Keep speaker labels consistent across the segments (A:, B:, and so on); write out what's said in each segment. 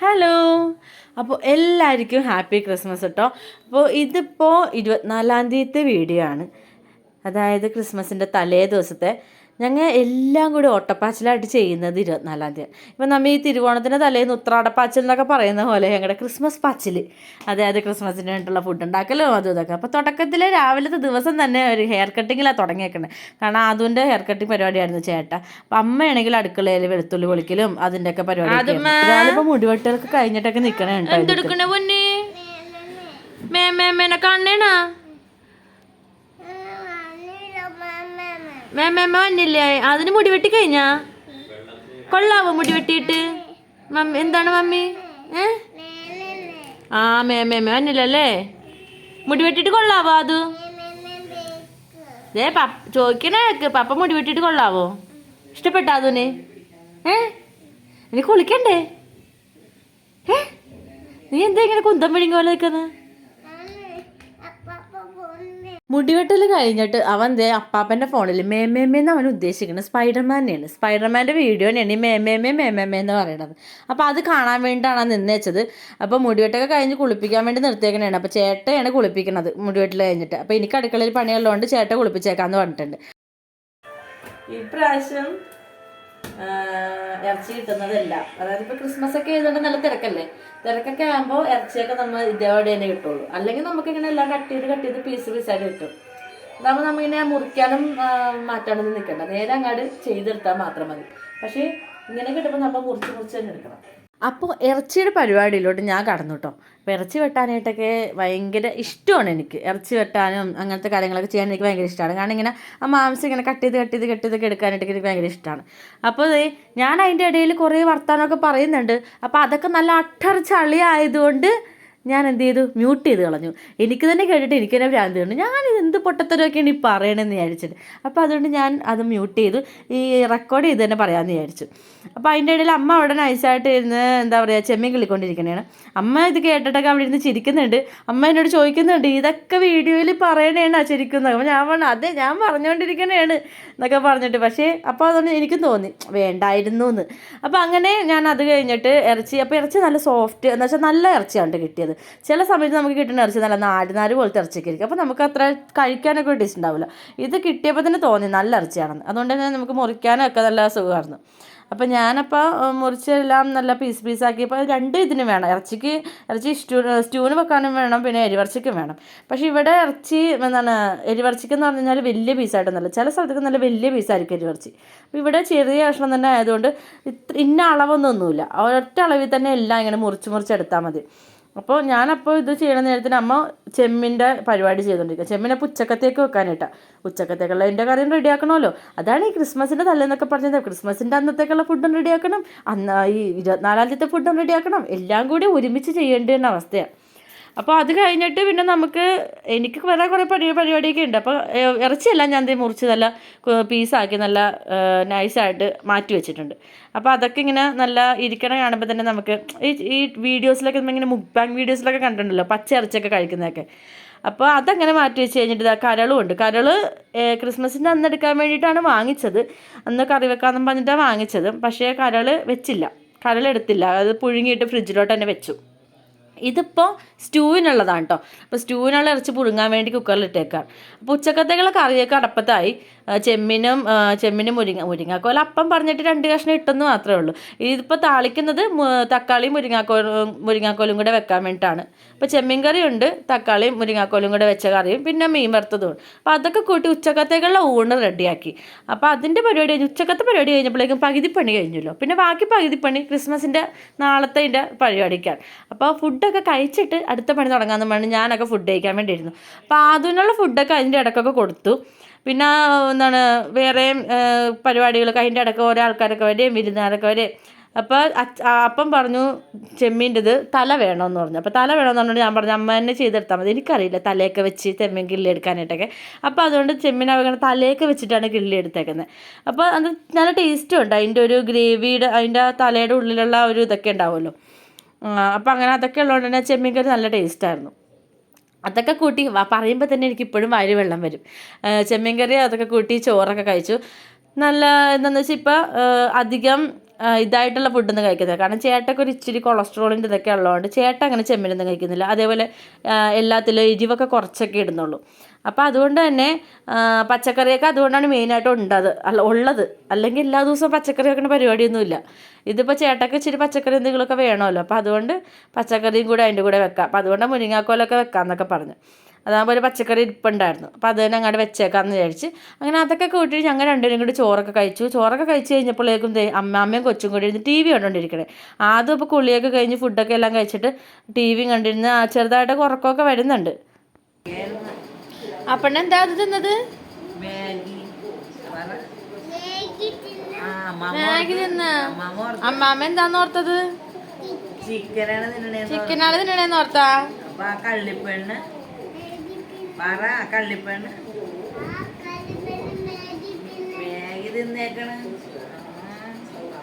A: Hello അപ്പോൾ എല്ലാവർക്കും happy Christmas കേട്ടോ അപ്പോൾ ഇതിപ്പോൾ ഇരുപത്തിനാലാം തീയതി വീഡിയോ ആണ്. അതായത് ക്രിസ്മസിന്റെ തലേ ദിവസത്തെ ഞങ്ങൾ എല്ലാം കൂടി ഓട്ടപ്പാച്ചിലായിട്ട് ചെയ്യുന്നത് ഇരുപത്തിനാലാം തീയതി. ഇപ്പം നമ്മൾ ഈ തിരുവോണത്തിന്റെ തലേന്ന് ഉത്രാടപ്പാച്ചിൽ എന്നൊക്കെ പറയുന്ന പോലെ ഞങ്ങളുടെ ക്രിസ്മസ് പാച്ചിൽ അതായത് ക്രിസ്മസിന് വേണ്ടിയിട്ടുള്ള ഫുഡ് ഉണ്ടാക്കലും അതും ഇതൊക്കെ. അപ്പോൾ തുടക്കത്തിൽ രാവിലത്തെ ദിവസം തന്നെ ഒരു ഹെയർ കട്ടിങ്ങിലാണ് തുടങ്ങിയേക്കുന്നത് കാരണം അതുന്റെ ഹെയർ കട്ടിങ് പരിപാടിയായിരുന്നു ചേട്ട. അപ്പം അമ്മയാണെങ്കിൽ അടുക്കളയിൽ വെളുത്തുള്ളി പൊളിക്കലും അതിന്റെയൊക്കെ പരിപാടി ഞാനിപ്പോൾ മുടിവെട്ടലൊക്കെ കഴിഞ്ഞിട്ടൊക്കെ നിൽക്കണേ
B: ഉണ്ടായിരുന്നു കാണണേണാ? മേമേമ വന്നില്ലേ? അതിന് മുടി വെട്ടി കഴിഞ്ഞാ? കൊള്ളാവോ മുടി വെട്ടിയിട്ട്? മമ്മി എന്താണ് മമ്മി? ഏ? ആ മേമേമ വന്നില്ലല്ലേ മുടി വെട്ടിട്ട് കൊള്ളാവോ അത്? ഏ പപ്പ ചോദിക്കണേ പപ്പ മുടി വെട്ടിട്ട് കൊള്ളാവോ? ഇഷ്ടപ്പെട്ടാ അതിന്? ഏ? എനിക്ക് കുളിക്കണ്ടേ? ഏ? നീ എന്താ ഇങ്ങനെ കുന്തം പിടിങ്ങോലെ നിൽക്കുന്നത് മുടിവെട്ടൽ കഴിഞ്ഞിട്ട് അവൻ ദേ അപ്പാപ്പന്റെ ഫോണിൽ മേമേമേന്ന് അവൻ ഉദ്ദേശിക്കുന്നത് സ്പൈഡർമാനെയാണ്. സ്പൈഡർമാന്റെ വീഡിയോ തന്നെയാണ് ഈ മേമേമേ മേമേമേ എന്ന് പറയുന്നത് അപ്പോൾ അത് കാണാൻ വേണ്ടിയിട്ടാണ് നിന്ന് വെച്ചത് അപ്പോൾ മുടിവെട്ടൊക്കെ കഴിഞ്ഞ് കുളിപ്പിക്കാൻ വേണ്ടി നിർത്തിയേക്കണേണ്. അപ്പോൾ ചേട്ടയാണ് കുളിപ്പിക്കുന്നത് മുടിവെട്ടൽ കഴിഞ്ഞിട്ട്. അപ്പോൾ എനിക്ക് അടുക്കളയിൽ പണിയുള്ളതുകൊണ്ട് ചേട്ട കുളിപ്പിച്ചേക്കാന്ന് പറഞ്ഞിട്ടുണ്ട്. ഇപ്രാവശ്യം ഇറച്ചി കിട്ടുന്നതല്ല. അതായത് ഇപ്പോൾ ക്രിസ്മസ് ഒക്കെ ആയതുകൊണ്ട് നല്ല തിരക്കല്ലേ? തിരക്കൊക്കെ ആകുമ്പോൾ ഇറച്ചിയൊക്കെ നമ്മൾ ഇതേപോലെ തന്നെ കിട്ടുള്ളൂ. അല്ലെങ്കിൽ നമുക്ക് ഇങ്ങനെ എല്ലാം കട്ട് ചെയ്ത് കട്ട് ചെയ്ത് പീസ് പീസായിട്ട് കിട്ടും. അതാകുമ്പോൾ നമ്മളിങ്ങനെ മുറിക്കാനും മാറ്റാനൊന്നും നിൽക്കണ്ട. നേരെ അങ്ങോട്ട് ചെയ്തെടുത്താൽ മാത്രം മതി. പക്ഷേ ഇങ്ങനെ കിട്ടുമ്പോൾ നമ്മൾ മുറിച്ച് മുറിച്ച് തന്നെ എടുക്കണം. അപ്പോൾ ഇറച്ചിയുടെ പരിപാടിയിലോട്ട് ഞാൻ കടന്നു കേട്ടോ അപ്പോൾ ഇറച്ചി വെട്ടാനായിട്ടൊക്കെ ഭയങ്കര ഇഷ്ടമാണ് എനിക്ക്. ഇറച്ചി വെട്ടാനും അങ്ങനത്തെ കാര്യങ്ങളൊക്കെ ചെയ്യാൻ എനിക്ക് ഭയങ്കര ഇഷ്ടമാണ്. കാരണം ഇങ്ങനെ ആ മാംസം ഇങ്ങനെ കട്ട് ചെയ്ത് കട്ട് ചെയ്ത് കട്ട് ചെയ്തൊക്കെ എനിക്ക് ഭയങ്കര ഇഷ്ടമാണ്. അപ്പോൾ ഞാൻ അതിന്റെ ഇടയിൽ കുറേ വർത്തമാനമൊക്കെ പറയുന്നുണ്ട്. അപ്പോൾ അതൊക്കെ നല്ല അട്ടർ ചളി ആയതുകൊണ്ട് ഞാൻ എന്ത് ചെയ്തു മ്യൂട്ട് ചെയ്ത് കളഞ്ഞു. എനിക്ക് തന്നെ കേട്ടിട്ട് എനിക്ക് തന്നെ ഭ്രാന്തി കണ്ടു ഞാൻ എന്ത് പൊട്ടത്തരമൊക്കെയാണ് ഈ പറയണമെന്ന് വിചാരിച്ചിട്ട്. അപ്പോൾ അതുകൊണ്ട് ഞാൻ അത് മ്യൂട്ട് ചെയ്തു. ഈ റെക്കോർഡ് ചെയ്ത് തന്നെ പറയാമെന്ന് വിചാരിച്ചു. അപ്പോൾ അതിന്റെ ഇടയിൽ അമ്മ അവിടെ നൈസായിട്ട് ഇരുന്ന് എന്താ പറയുക ചെമ്മീൻ കിളിക്കൊണ്ടിരിക്കണേണ് അമ്മ ഇത് കേട്ടിട്ടൊക്കെ അവിടെ ഇരുന്ന് ചിരിക്കുന്നുണ്ട്. അമ്മ എന്നോട് ചോദിക്കുന്നുണ്ട് ഇതൊക്കെ വീഡിയോയിൽ പറയണേണ ചിരിക്കുന്നത് അപ്പോൾ ഞാൻ പറഞ്ഞു അതെ ഞാൻ പറഞ്ഞുകൊണ്ടിരിക്കണേണ് എന്നൊക്കെ പറഞ്ഞിട്ട്. പക്ഷേ അപ്പോൾ അതുകൊണ്ട് എനിക്കും തോന്നി. വേണ്ടായിരുന്നു എന്ന് അപ്പോൾ അങ്ങനെ ഞാൻ അത് കഴിഞ്ഞിട്ട് ഇറച്ചി അപ്പോൾ ഇറച്ചി നല്ല സോഫ്റ്റ് എന്ന് വെച്ചാൽ നല്ല ഇറച്ചിയാണ് കിട്ടിയത് ചില സമയത്ത് നമുക്ക് കിട്ടുന്ന ഇറച്ചി നല്ല നാടിനാര് പോലത്തെ ഇറച്ചിയൊക്കെ ആയിരിക്കും അപ്പോൾ നമുക്ക് അത്ര കഴിക്കാനൊക്കെ ടേസ്റ്റ് ഉണ്ടാവില്ല. ഇത് കിട്ടിയപ്പോൾ തന്നെ തോന്നി നല്ല ഇറച്ചിയാണെന്ന്. അതുകൊണ്ട് തന്നെ നമുക്ക് മുറിക്കാനൊക്കെ നല്ല സുഖമായിരുന്നു. അപ്പോൾ ഞാനപ്പോൾ മുറിച്ചെല്ലാം നല്ല പീസ് പീസാക്കിയപ്പോൾ രണ്ട് ഇതിന് വേണം. ഇറച്ചിക്ക് ഇറച്ചി സ്റ്റൂ സ്റ്റൂവിന് വെക്കാനും വേണം പിന്നെ എരിവറച്ചിക്കും വേണം. പക്ഷേ ഇവിടെ ഇറച്ചി എന്താണ് എരിവറച്ചിക്ക് എന്ന് പറഞ്ഞു കഴിഞ്ഞാൽ വലിയ പീസായിട്ടൊന്നുമല്ല ചില സ്ഥലത്തൊക്കെ നല്ല വലിയ പീസായിരിക്കും എരിവറച്ചി. അപ്പോൾ ഇവിടെ ചെറിയ കഷ്ണം തന്നെ ആയതുകൊണ്ട് ഇത്ര ഇന്ന അളവൊന്നൊന്നുമില്ല ഒരൊറ്റ അളവിൽ തന്നെ എല്ലാം ഇങ്ങനെ മുറിച്ച് മുറിച്ചെടുത്താൽ മതി. അപ്പോൾ ഞാനപ്പോൾ ഇത് ചെയ്യണ നേരത്തിന് അമ്മ ചെമ്മിന്റെ പരിപാടി ചെയ്തുകൊണ്ടിരിക്കുക ചെമ്മിനെ ഉച്ചക്കത്തേക്ക് വെക്കാനായിട്ടാണ് ഉച്ചക്കത്തേക്കുള്ള എന്റെ കറിയും റെഡിയാക്കണമല്ലോ അതാണ് ഈ ക്രിസ്മസിന്റെ തലേന്നൊക്കെ പറഞ്ഞത്. ക്രിസ്മസിന്റെ അന്നത്തേക്കുള്ള ഫുഡും റെഡിയാക്കണം അന്ന് ഈ ഇരുപത്തിനാലാം തീയതി ഫുഡും റെഡിയാക്കണം എല്ലാം കൂടി ഒരുമിച്ച് ചെയ്യേണ്ട അവസ്ഥയാണ് അപ്പോൾ അത് കഴിഞ്ഞിട്ട് പിന്നെ നമുക്ക് എനിക്ക് വേറെ കുറേ പടി പരിപാടിയൊക്കെ ഉണ്ട്. അപ്പോൾ ഇറച്ചിയല്ല ഞാൻ മുറിച്ച് നല്ല പീസാക്കി നല്ല നൈസായിട്ട് മാറ്റി വെച്ചിട്ടുണ്ട്. അപ്പോൾ അതൊക്കെ ഇങ്ങനെ നല്ല ഇരിക്കണ കാണുമ്പോൾ തന്നെ നമുക്ക് ഈ ഈ വീഡിയോസിലൊക്കെ നമ്മളിങ്ങനെ മുക്ബാങ് വീഡിയോസിലൊക്കെ കണ്ടിട്ടുണ്ടല്ലോ പച്ച ഇറച്ചിയൊക്കെ കഴിക്കുന്നതൊക്കെ. അപ്പോൾ അതങ്ങനെ മാറ്റി വെച്ച് കഴിഞ്ഞിട്ട് കരളും ഉണ്ട്. ഏഹ്, ക്രിസ്മസിന്റെ അന്ന് എടുക്കാൻ വേണ്ടിയിട്ടാണ് വാങ്ങിച്ചത്. അന്ന് കറി വെക്കാമെന്ന് പറഞ്ഞിട്ടാണ് വാങ്ങിച്ചത്. പക്ഷേ കരൾ വെച്ചില്ല. കരളെടുത്തില്ല. അത് പുഴുങ്ങിയിട്ട് ഫ്രിഡ്ജിലോട്ട് തന്നെ വെച്ചു. ഇതിപ്പോൾ സ്റ്റൂവിനുള്ളതാണ് കേട്ടോ അപ്പോൾ സ്റ്റൂവിനുള്ള ഇറച്ചി പുഴുങ്ങാൻ വേണ്ടി കുക്കറിൽ ഇട്ടേക്കാം അപ്പോൾ ഉച്ചക്കത്തേക്കുള്ള കറിയൊക്കെ അടപ്പത്തായി. ചെമ്മിനും ചെമ്മിനും മുരിങ്ങ മുരിങ്ങാക്കോല അപ്പം പറഞ്ഞിട്ട് രണ്ട് കഷ്ണം ഇട്ടെന്ന് മാത്രമേ ഉള്ളൂ. ഇതിപ്പോൾ താളിക്കുന്നത് തക്കാളിയും മുരിങ്ങാക്കോലും മുരിങ്ങാക്കോലും കൂടെ വെക്കാൻ വേണ്ടിയിട്ടാണ്. അപ്പോൾ ചെമ്മീൻ കറിയുണ്ട് തക്കാളിയും മുരിങ്ങാക്കോലും കൂടെ വെച്ച കറിയും പിന്നെ മീൻ വറുത്തതും അപ്പോൾ അതൊക്കെ കൂട്ടി ഉച്ചക്കത്തേക്കുള്ള ഊണ് റെഡിയാക്കി. അപ്പോൾ അതിന്റെ പരിപാടി കഴിഞ്ഞ് ഉച്ചക്കത്തെ പരിപാടി കഴിഞ്ഞപ്പോഴേക്കും പകുതി പണി കഴിഞ്ഞല്ലോ. പിന്നെ ബാക്കി പകുതി പണി ക്രിസ്മസിന്റെ നാളത്തെ പരിപാടിക്കാണ്. അപ്പോൾ ഫുഡൊക്കെ കഴിച്ചിട്ട് അടുത്ത പണി തുടങ്ങാമെന്ന് പറഞ്ഞ് ഞാനൊക്കെ ഫുഡ് കഴിക്കാൻ വേണ്ടിയിരുന്നു. അപ്പോൾ അതിനുള്ള ഫുഡൊക്കെ അതിന്റെ ഇടയ്ക്കൊക്കെ കൊടുത്തു. പിന്നെ എന്താണ് വേറെയും പരിപാടികളൊക്കെ അതിന്റെ ഇടയ്ക്ക് ഓരോ ആൾക്കാരൊക്കെ വരെയും വിരുന്നുകാരൊക്കെ വരെയും അപ്പോൾ അപ്പം പറഞ്ഞു ചെമ്മീന്റെത് തല വേണമെന്ന് പറഞ്ഞു. അപ്പോൾ തല വേണമെന്ന് പറഞ്ഞു ഞാൻ പറഞ്ഞു അമ്മ തന്നെ ചെയ്തെടുത്താൽ മതി. എനിക്കറിയില്ല തലയൊക്കെ വെച്ച് ചെമ്മീൻ കിള്ളി എടുക്കാനായിട്ടൊക്കെ. അപ്പോൾ അതുകൊണ്ട് ചെമ്മീൻ അവങ്ങനെ തലയൊക്കെ വെച്ചിട്ടാണ് കിള്ളി എടുത്തേക്കുന്നത് അപ്പോൾ അത് നല്ല ടേസ്റ്റും ഉണ്ട്. അതിന്റെ ഒരു ഗ്രേവിയുടെ അതിന്റെ തലയുടെ ഉള്ളിലുള്ള ഒരു ഇതൊക്കെ ഉണ്ടാവുമല്ലോ. അപ്പോൾ അങ്ങനെ അതൊക്കെ ഉള്ളതുകൊണ്ട് തന്നെ ചെമ്മീൻ കറി നല്ല ടേസ്റ്റായിരുന്നു അതൊക്കെ കൂട്ടി പറയുമ്പോൾ തന്നെ എനിക്ക് ഇപ്പോഴും വാരി വെള്ളം വരും. ചെമ്മീൻ കറി അതൊക്കെ കൂട്ടി ചോറൊക്കെ കഴിച്ചു. നല്ല എന്താണെന്ന് വെച്ചാൽ ഇപ്പോൾ അധികം ഇതായിട്ടുള്ള ഫുഡൊന്നും കഴിക്കുന്നത് കാരണം ചേട്ടൊക്കെ ഒരു ഇച്ചിരി കൊളസ്ട്രോളിന്റെ ഇതൊക്കെ ഉള്ളതുകൊണ്ട് ചേട്ട അങ്ങനെ ചെമ്മീനൊന്നും കഴിക്കുന്നില്ല. അതേപോലെ എല്ലാത്തിലും എരിവൊക്കെ കുറച്ചൊക്കെ ഇടുന്നുള്ളൂ. അപ്പോൾ അതുകൊണ്ട് തന്നെ പച്ചക്കറിയൊക്കെ അതുകൊണ്ടാണ് മെയിനായിട്ട് ഉണ്ടത്. അല്ല ഉള്ളത്. അല്ലെങ്കിൽ എല്ലാ ദിവസവും പച്ചക്കറി വെക്കുന്ന പരിപാടിയൊന്നുമില്ല. ഇതിപ്പോൾ ചേട്ടക്ക് ഇച്ചിരി പച്ചക്കറി എന്തെങ്കിലുമൊക്കെ വേണമല്ലോ. അപ്പോൾ അതുകൊണ്ട് പച്ചക്കറിയും കൂടെ അതിന്റെ കൂടെ വെക്കാം. അപ്പോൾ അതുകൊണ്ട് മുരിങ്ങാക്കോലൊക്കെ വെക്കാമെന്നൊക്കെ പറഞ്ഞു. അതാകുമ്പോൾ ഒരു പച്ചക്കറി ഇരിപ്പുണ്ടായിരുന്നു. അപ്പോൾ അത് തന്നെ അങ്ങോട്ട് വെച്ചേക്കാമെന്ന് വിചാരിച്ച് അങ്ങനെ അതൊക്കെ കൂട്ടിയിട്ട് ഞങ്ങൾ രണ്ടുപേരും കൂടി ചോറൊക്കെ കഴിച്ചു. ചോറൊക്കെ കഴിച്ച് കഴിഞ്ഞപ്പോഴേക്കും അമ്മാമ്മയും കൊച്ചും കൂടി ഇരുന്ന് ടി വി കണ്ടുകൊണ്ടിരിക്കണേ ആദ്യം ഇപ്പോൾ കുളിയൊക്കെ കഴിഞ്ഞ് ഫുഡൊക്കെ എല്ലാം കഴിച്ചിട്ട് ടി വി കണ്ടിരുന്ന് ചെറുതായിട്ട് ഉറക്കമൊക്കെ വരുന്നുണ്ട്. അപ്പം എന്താ അത് തിന്നത്? മാഗി. തിന്ന. അമ്മാമ്മ എന്താന്ന് ഓർത്തത്?
C: ചിക്കനാണ്
B: തിന്നണേന്ന് ഓർത്താ?
C: കള്ളിപ്പെണ്ണ്. പറ ആ കള്ളിപ്പെണ്ണ്. മാഗി തിന്നേക്കണ്.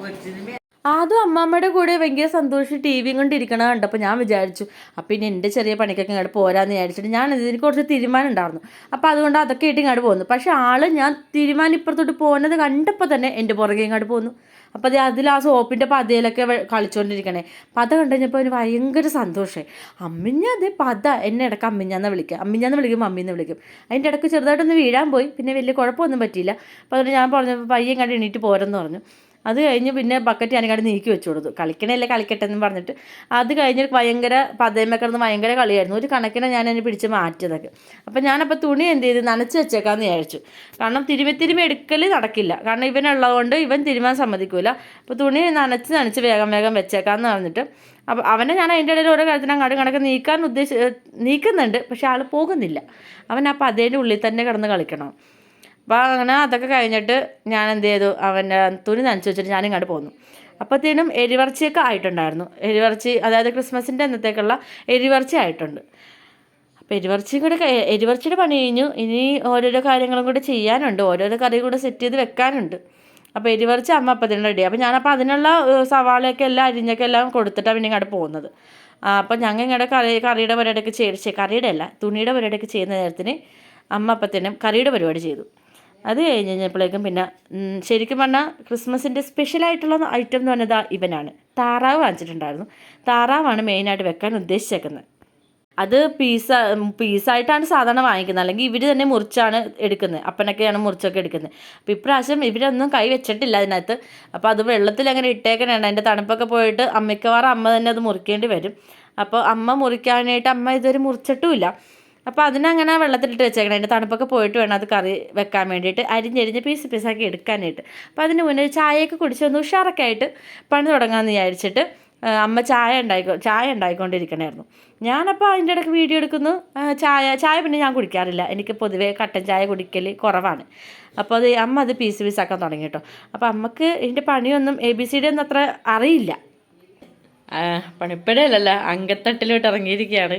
C: കൊച്ചിന്
B: അതും അമ്മാമ്മയുടെ കൂടെ ഭയങ്കര സന്തോഷം ടി വിയും കൊണ്ടിരിക്കണ കണ്ടപ്പോൾ ഞാൻ വിചാരിച്ചു അപ്പം ഇനി എന്റെ ചെറിയ പണിക്കൊക്കെ ഇങ്ങോട്ട് പോരാന്ന് വിചാരിച്ചിട്ട് ഞാൻ ഇതിന് കുറച്ച് തീരുമാനം ഉണ്ടായിരുന്നു. അപ്പോൾ അതുകൊണ്ട് അതൊക്കെ ആയിട്ട് ഇങ്ങോട്ട് പോകുന്നു പക്ഷേ ആൾ ഞാൻ തീരുമാനം ഇപ്പുറത്തോട്ട് പോകുന്നത് കണ്ടപ്പോൾ തന്നെ എന്റെ പുറകെ ഇങ്ങോട്ട് പോകുന്നു അപ്പോൾ അത് അതിൽ ആ സോപ്പിന്റെ പതയിലൊക്കെ കളിച്ചുകൊണ്ടിരിക്കണേ പത കണ്ടു കഴിഞ്ഞപ്പോൾ അവന് ഭയങ്കര സന്തോഷമായി അമ്മിഞ്ഞ അതേ പത. എന്നെ ഇടയ്ക്ക് അമ്മിഞ്ഞാന്ന് വിളിക്കുക അമ്മിഞ്ഞാന്ന് വിളിക്കും അമ്മിന്ന് വിളിക്കും. അതിന്റെ ഇടയ്ക്ക് ചെറുതായിട്ടൊന്ന് വീഴാൻ പോയി. പിന്നെ വലിയ കുഴപ്പമൊന്നും പറ്റിയില്ല. അപ്പോൾ അതുകൊണ്ട് ഞാൻ പറഞ്ഞപ്പോൾ പയ്യൻ കണ്ട് എണീറ്റ് പോരെന്ന് പറഞ്ഞു. അത് കഴിഞ്ഞ് പിന്നെ ബക്കറ്റ് ഞാനിങ്ങോട്ട് നീക്കി വെച്ചു കൊടുത്തു. കളിക്കണല്ലേ കളിക്കട്ടെ എന്ന് പറഞ്ഞിട്ട്. അത് കഴിഞ്ഞ് ഭയങ്കര പതയമ്മ കിടന്ന് ഭയങ്കര കളിയായിരുന്നു. ഒരു കണക്കിനെ ഞാൻ എന്നെ പിടിച്ച് മാറ്റിയതൊക്കെ. അപ്പം ഞാനപ്പോൾ തുണി എന്ത് ചെയ്ത്? നനച്ച് വെച്ചേക്കാമെന്ന് വിചാരിച്ചു. കാരണം തിരുമി തിരുമി എടുക്കൽ നടക്കില്ല. കാരണം ഇവനുള്ളതുകൊണ്ട് ഇവൻ തിരുമാൻ സമ്മതിക്കൂല. അപ്പോൾ തുണി നനച്ച് നനച്ച് വേഗം വേഗം വെച്ചേക്കാമെന്ന് പറഞ്ഞിട്ട്. അപ്പോൾ അവനെ ഞാൻ അതിന്റെ ഇടയിൽ ഓരോ കാര്യത്തിന് അങ്ങോട്ട് കണക്ക് നീക്കാൻ ഉദ്ദേശി നീക്കുന്നുണ്ട്. പക്ഷെ ആൾ പോകുന്നില്ല. അവൻ ആ പതേന്റെ ഉള്ളിൽ തന്നെ കിടന്ന് കളിക്കണം. അപ്പോൾ അങ്ങനെ അതൊക്കെ കഴിഞ്ഞിട്ട് ഞാൻ എന്ത് ചെയ്തു അവന്റെ തുണി നനച്ച് വെച്ചിട്ട് ഞാൻ ഇങ്ങോട്ട് പോന്നു. അപ്പോഴത്തേനും എരിവർച്ചിയൊക്കെ ആയിട്ടുണ്ടായിരുന്നു. എരിവർച്ചി അതായത് ക്രിസ്മസിന്റെ അന്നത്തേക്കുള്ള എരിവർച്ചി ആയിട്ടുണ്ട്. അപ്പോൾ എരിവർച്ചയും കൂടെ എരിവർച്ചയുടെ പണി കഴിഞ്ഞു. ഇനി ഓരോരോ കാര്യങ്ങളും കൂടെ ചെയ്യാനുണ്ട്. ഓരോരോ കറി കൂടെ സെറ്റ് ചെയ്ത് വെക്കാനുണ്ട്. അപ്പോൾ എരിവർച്ചി അമ്മ അപ്പത്തിന് റെഡി അപ്പോൾ ഞാനപ്പോൾ അതിനുള്ള സവാളയൊക്കെ എല്ലാം അരിഞ്ഞൊക്കെ എല്ലാം കൊടുത്തിട്ടാണ് പിന്നെ ഇങ്ങോട്ട് പോകുന്നത് അപ്പോൾ ഞങ്ങൾ ഇങ്ങോട്ട് കറി കറിയുടെ പരിപാടിയൊക്കെ ചെയ്ത് കറിയുടെ അല്ല തുണിയുടെ പരിപാടിയൊക്കെ ചെയ്യുന്ന നേരത്തിന് അമ്മ അപ്പത്തേനും കറിയുടെ പരിപാടി ചെയ്തു. അത് കഴിഞ്ഞ് കഴിഞ്ഞപ്പോഴേക്കും പിന്നെ ശരിക്കും പറഞ്ഞാൽ ക്രിസ്മസിന്റെ സ്പെഷ്യലായിട്ടുള്ള ഐറ്റം എന്ന് പറഞ്ഞത് ഇവനാണ്. താറാവ് വാങ്ങിച്ചിട്ടുണ്ടായിരുന്നു. താറാവാണ് മെയിനായിട്ട് വെക്കാൻ ഉദ്ദേശിച്ചേക്കുന്നത്. അത് പീസ പീസായിട്ടാണ് സാധാരണ വാങ്ങിക്കുന്നത്. അല്ലെങ്കിൽ ഇവർ തന്നെ മുറിച്ചാണ് എടുക്കുന്നത്. അപ്പനൊക്കെയാണ് മുറിച്ചൊക്കെ എടുക്കുന്നത്. അപ്പോൾ ഇപ്രാവശ്യം ഇവരൊന്നും കൈ വെച്ചിട്ടില്ല അതിനകത്ത്. അപ്പോൾ അത് വെള്ളത്തിൽ അങ്ങനെ ഇട്ടേക്കണേണ്ട അതിന്റെ തണുപ്പൊക്കെ പോയിട്ട് അമ്മയ്ക്കവാറും അമ്മ തന്നെ അത് മുറിക്കേണ്ടി വരും. അപ്പോൾ അമ്മ മുറിക്കാനായിട്ട് അമ്മ ഇതുവരെ മുറിച്ചിട്ടുമില്ല അപ്പോൾ അതിനങ്ങനെ വെള്ളത്തിലിട്ട് വെച്ചേക്കണം. അതിന്റെ തണുപ്പൊക്കെ പോയിട്ട് വേണം അത് കറി വെക്കാൻ വേണ്ടിയിട്ട്. അരിഞ്ഞരിഞ്ഞ് പീസ് പീസാക്കി എടുക്കാനായിട്ട്. അപ്പോൾ അതിന് മുന്നേ ചായയൊക്കെ കുടിച്ച് ഒന്ന് ഉഷാറൊക്കെ ആയിട്ട് പണി തുടങ്ങാമെന്ന് വിചാരിച്ചിട്ട് അമ്മ ചായ ഉണ്ടായിക്കോ ചായ ഉണ്ടായിക്കൊണ്ടിരിക്കണമായിരുന്നു ഞാനപ്പോൾ അതിന്റെ ഇടയ്ക്ക് വീഡിയോ എടുക്കുന്നു. ചായ ചായ പിന്നെ ഞാൻ കുടിക്കാറില്ല. എനിക്ക് പൊതുവേ കട്ടൻ ചായ കുടിക്കൽ കുറവാണ്. അപ്പോൾ അത് അമ്മ അത് പീസ് പീസാക്കാൻ തുടങ്ങി കേട്ടോ. അപ്പോൾ അമ്മയ്ക്ക് ഇതിന്റെ പണിയൊന്നും എ ബി സി ഡി ഒന്നും അത്ര അറിയില്ല. പണിപ്പടയല്ലല്ല. അങ്കത്തട്ടിലോട്ട് ഇറങ്ങിയിരിക്കുകയാണ്.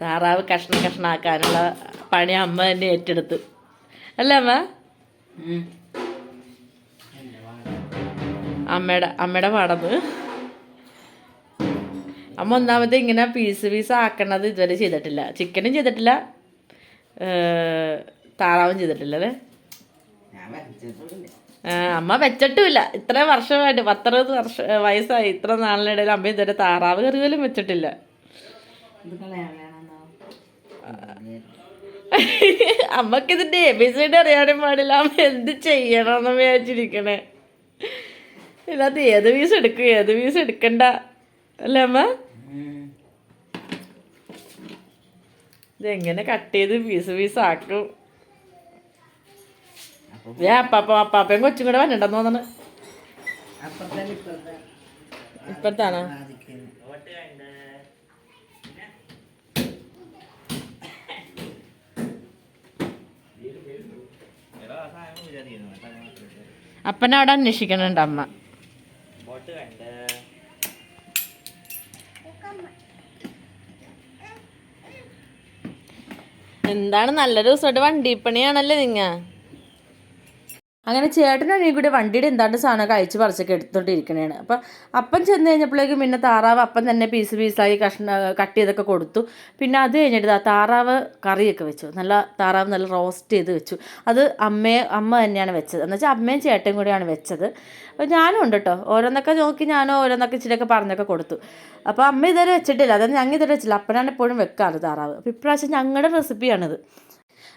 B: താറാവ് കഷ്ണ കഷ്ണാക്കാനുള്ള പണി അമ്മ തന്നെ ഏറ്റെടുത്ത്. അല്ല അമ്മ? അമ്മയുടെ അമ്മയുടെ പാടന്ന് അമ്മ ഒന്നാമത് ഇങ്ങനെ പീസ് പീസ് ആക്കണത് ഇതുവരെ ചെയ്തിട്ടില്ല. ചിക്കനും ചെയ്തിട്ടില്ല. താറാവും ചെയ്തിട്ടില്ല അല്ലേ? അമ്മ വെച്ചിട്ടുമില്ല. ഇത്രയും വർഷമായിട്ട് പത്തറുപത് വർഷം വയസ്സായി. ഇത്ര നാളിനിടയിൽ അമ്മ ഇതുവരെ താറാവ് കറി പോലും വെച്ചിട്ടില്ല.
C: ഇത് കളയാൻ വേണമെന്നോ
B: അമ്മയ്ക്ക് ഇതിന്റെ എപ്പിസോഡ് അറിയാനും പാടില്ല. അമ്മ എന്ത് ചെയ്യണമെന്ന് വിചാരിച്ചിരിക്കണേ. ഇല്ലാത്ത ഏത് വീസ് എടുക്കും? ഏത് വീസ് എടുക്കണ്ട? അല്ലേ അമ്മ? ഇതെങ്ങനെ കട്ട് ചെയ്ത് പീസ് പീസ് ആക്കും? ഏ അപ്പാപ്പ അപ്പാപ്പയും കൊച്ചും കൂടെ വന്നിട്ടുണ്ടെന്ന് തോന്നണ്. ഇപ്പഴത്താണോ
C: ആദിക്കുന്നു
B: അപ്പനെ അവിടെ അന്വേഷിക്കണുണ്ട് അമ്മ എന്താണ് നല്ല ദിവസമായിട്ട് വണ്ടി പണിയാണല്ലേ നിങ്ങ? അങ്ങനെ ചേട്ടനും അനിയും കൂടി വണ്ടിയുടെ എന്താണ്ട് സാധനമൊക്കെ അയച്ച് പറിച്ചൊക്കെ എടുത്തോണ്ടിരിക്കണേണ്. അപ്പം അപ്പം ചെന്ന് കഴിഞ്ഞപ്പോഴേക്കും പിന്നെ താറാവ് അപ്പം തന്നെ പീസ് പീസായി കഷ്ണ കട്ട് ചെയ്തൊക്കെ കൊടുത്തു. പിന്നെ അത് കഴിഞ്ഞിട്ട് ആ താറാവ് കറിയൊക്കെ വെച്ചു. നല്ല താറാവ് നല്ല റോസ്റ്റ് ചെയ്ത് വെച്ചു. അത് അമ്മയെ അമ്മ തന്നെയാണ് വെച്ചത്. എന്ന് വെച്ചാൽ അമ്മയും ചേട്ടനും കൂടിയാണ് വെച്ചത്. അപ്പോൾ ഞാനും ഉണ്ട് കേട്ടോ ഓരോന്നൊക്കെ നോക്കി ഞാനും ഓരോന്നൊക്കെ ഇച്ചിരിയൊക്കെ പറഞ്ഞൊക്കെ കൊടുത്തു. അപ്പോൾ അമ്മ ഇതുവരെ വെച്ചിട്ടില്ല. അതായത് ഞങ്ങൾ ഇതുവരെ വെച്ചില്ല അപ്പനാണ് എപ്പോഴും വെക്കാറ് താറാവ്. അപ്പോൾ ഇപ്രാവശ്യം ഞങ്ങളുടെ റെസിപ്പിയാണിത്.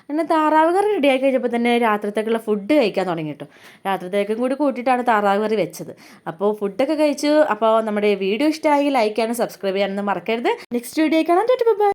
B: അങ്ങനെ താറാവ് കറി റെഡിയായി കഴിഞ്ഞപ്പോൾ തന്നെ രാത്രിത്തേക്കുള്ള ഫുഡ് കഴിക്കാൻ തുടങ്ങി കേട്ടോ രാത്രിത്തേക്കും കൂടി കൂട്ടിയിട്ടാണ് താറാവ് കറി വെച്ചത്. അപ്പോൾ ഫുഡൊക്കെ കഴിച്ചു. അപ്പോൾ നമ്മുടെ വീഡിയോ ഇഷ്ടമായി ലൈക്ക് ചെയ്യാനും സബ്സ്ക്രൈബ് ചെയ്യാനൊന്നും മറക്കരുത്. നെക്സ്റ്റ് വീഡിയോ കാണാൻ ബൈ